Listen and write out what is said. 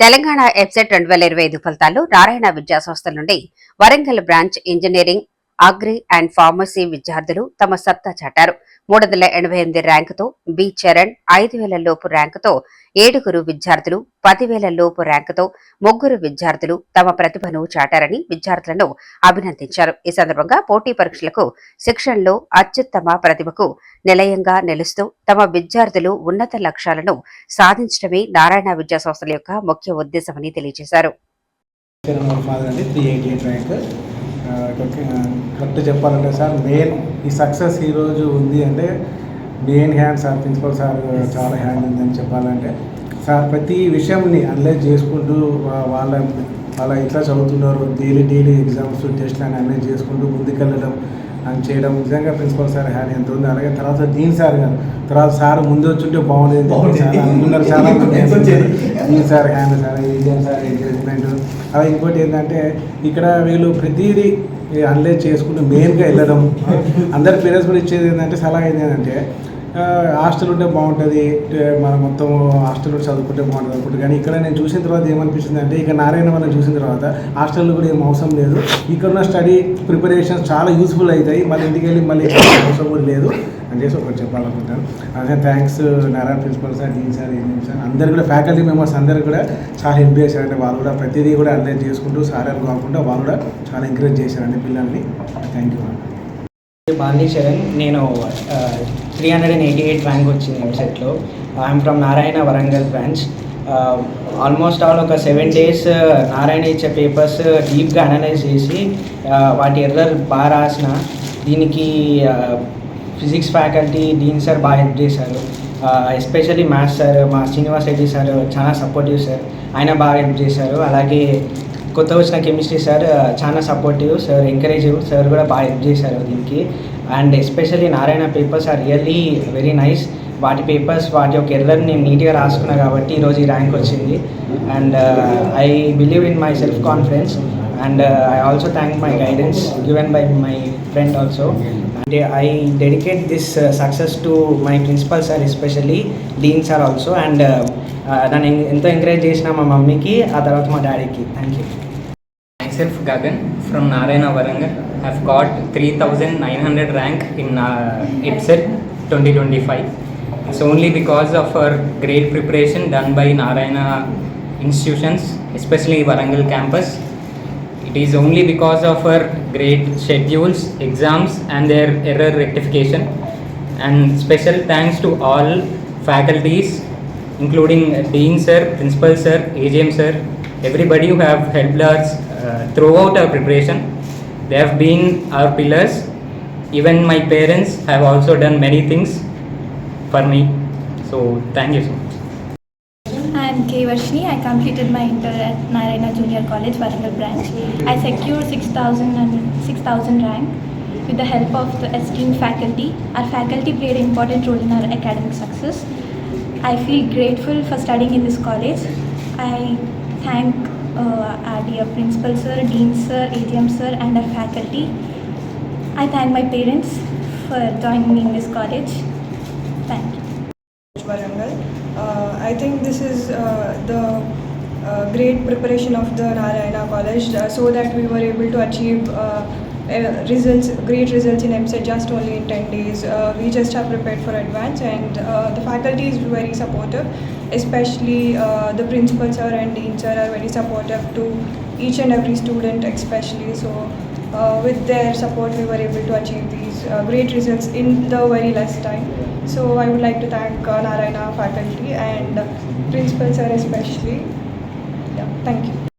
తెలంగాణ ఎబ్సెట్ రెండు వేల ఇరవై ఐదు ఫలితాలు నారాయణ విద్యా సంస్థల నుండి Warangal branch engineering agri and pharmacy విద్యార్థులు తమ సత్తా చాటారు. మూడు వందల ఎనభై ఎనిమిది ర్యాంకుతో బి చరణ్ ఐదు వేల లోపు ర్యాంకుతో ఏడుగురు విద్యార్థులు పదివేల లోపు ర్యాంకుతో ముగ్గురు విద్యార్థులు తమ ప్రతిభను చాటారని విద్యార్థులను అభినందించారు. ఈ సందర్భంగా పోటీ పరీక్షలకు శిక్షణలో అత్యుత్తమ ప్రతిభకు నిలయంగా నిలుస్తూ తమ విద్యార్థులు ఉన్నత లక్ష్యాలను సాధించడమే నారాయణ విద్యా సంస్థల యొక్క ముఖ్య ఉద్దేశమని తెలియజేశారు. కరెక్ట్ చెప్పాలంటే సార్ మెయిన్ ఈ సక్సెస్ ఈరోజు ఉంది అంటే main hand sir principal sir చాలా హ్యాండ్ ఉందని చెప్పాలంటే. సార్ ప్రతి విషయంని అనలైజ్ చేసుకుంటూ వాళ్ళ వాళ్ళ ఎట్లా చదువుతున్నారు డైలీ డైలీ ఎగ్జామ్స్ టెస్ట్లు అని అనలైజ్ చేసుకుంటూ ముందుకెళ్ళడం అని చేయడం. నిజంగా ప్రిన్సిపల్ సార్ హ్యాండ్ ఎంత ఉంది. అలాగే తర్వాత దీని సార్ గారు తర్వాత సార్ ముందు వచ్చుంటే బాగుండేది అనుకున్నారు చాలా ఈ sir hand sir Indian sir encouragement అలా ఇంకోటి ఏంటంటే ఇక్కడ వీళ్ళు ప్రతిదీ అనలైజ్ చేసుకుంటూ మెయిన్గా వెళ్ళడం. అందరి పేరెంట్స్ కూడా ఇచ్చేది ఏంటంటే సలహా ఏంటంటే హాస్టల్ ఉంటే బాగుంటుంది మన మనం మొత్తం హాస్టల్లో చదువుకుంటే బాగుంటుంది అనుకుంటుంది కానీ ఇక్కడ నేను చూసిన తర్వాత ఏమనిపిస్తుంది అంటే ఇక నారాయణ మనం చూసిన తర్వాత హాస్టల్లో కూడా ఏం అవసరం లేదు. ఇక్కడ ఉన్న స్టడీ ప్రిపరేషన్స్ చాలా యూస్ఫుల్ అవుతాయి. మళ్ళీ ఇంటికి వెళ్ళి మళ్ళీ అవసరం కూడా లేదు. అని చేసి ఒకటి చెప్పాలనుకుంటాను. అదే thanks Narayana principal sir dean sir ఏం సార్. అందరు కూడా ఫ్యాకల్టీ మెంబర్స్ అందరు కూడా చాలా హెల్ప్ చేశారంటే వాళ్ళు కూడా ప్రతిదీ కూడా అర్థం చేసుకుంటూ సార్ కాకుండా వాళ్ళు కూడా చాలా ఎంకరేజ్ చేశారండి పిల్లల్ని. థ్యాంక్ యూ బాందీ చరణ్ నేను three hundred and eighty eight rank వచ్చింది ఎంసెట్లో I'm from Narayana Warangal branch almost all ఒక సెవెన్ డేస్ నారాయణ ఇచ్చే పేపర్స్ డీప్గా అనలైజ్ చేసి వాటి ఎర్రర్ బాగా రాసిన దీనికి ఫిజిక్స్ ఫ్యాకల్టీ డీన్ సార్ బాగా హెల్ప్ చేశారు. ఎస్పెషల్లీ మ్యాథ్స్ సార్ మా శ్రీనివాస్ రెడ్డి సార్ చాలా సపోర్టివ్ సార్ ఆయన బాగా హెల్ప్ చేశారు. అలాగే కొత్త వచ్చిన కెమిస్ట్రీ సార్ చాలా సపోర్టివ్ సార్ ఎంకరేజివ్ సార్ కూడా బాగా హెల్ప్ చేశారు దీనికి. And especially Narayana papers are really very nice వాటి పేపర్స్ వాటి యొక్క ఎర్రర్ నేను నీట్గా రాసుకున్నా కాబట్టి ఈరోజు ఈ ర్యాంక్ వచ్చింది. And I believe in myself confidence and I also thank my guidance given by my friend also అంటే I dedicate this success to my principal sir especially dean sir also and నన్ను ఎంతో encourage చేసిన మా మమ్మీకి ఆ తర్వాత మా డాడీకి thank you Myself Gagan from Narayana Varangal have got 3900 rank in uh, EPSET 2025. It's only because of our great preparation done by Narayana institutions, especially Varangal campus. It is only because of our great schedules, exams and their error rectification. And special thanks to all faculties, including Dean sir, Principal sir, AGM sir, everybody who have helped us uh, throughout our preparation. They have been our pillars. Even my parents have also done many things for me. So thank you so much. I am K. Varshini. I completed my inter at Narayana Junior College, Varangal branch. I secured 6,000 and 6,000 rank with the help of the esteemed faculty. Our faculty played an important role in our academic success. I feel grateful for studying in this college. I thank uh, our dear principal sir, dean sir, AGM sir, and our faculty. I thank my parents for joining me in this college. Thank you. Uh, I think this is uh, the uh, great preparation of the Narayana College uh, so that we were able to achieve uh, uh, results, great results in MSET just only in 10 days. Uh, we just have prepared for advance and uh, the faculty is very supportive, especially uh, the principal sir and dean sir are very supportive to each and every student especially. So uh, with their support we were able to achieve these uh, great results in the very less time. So I would like to thank uh, Narayana faculty and uh, principal sir especially. Yeah, thank you.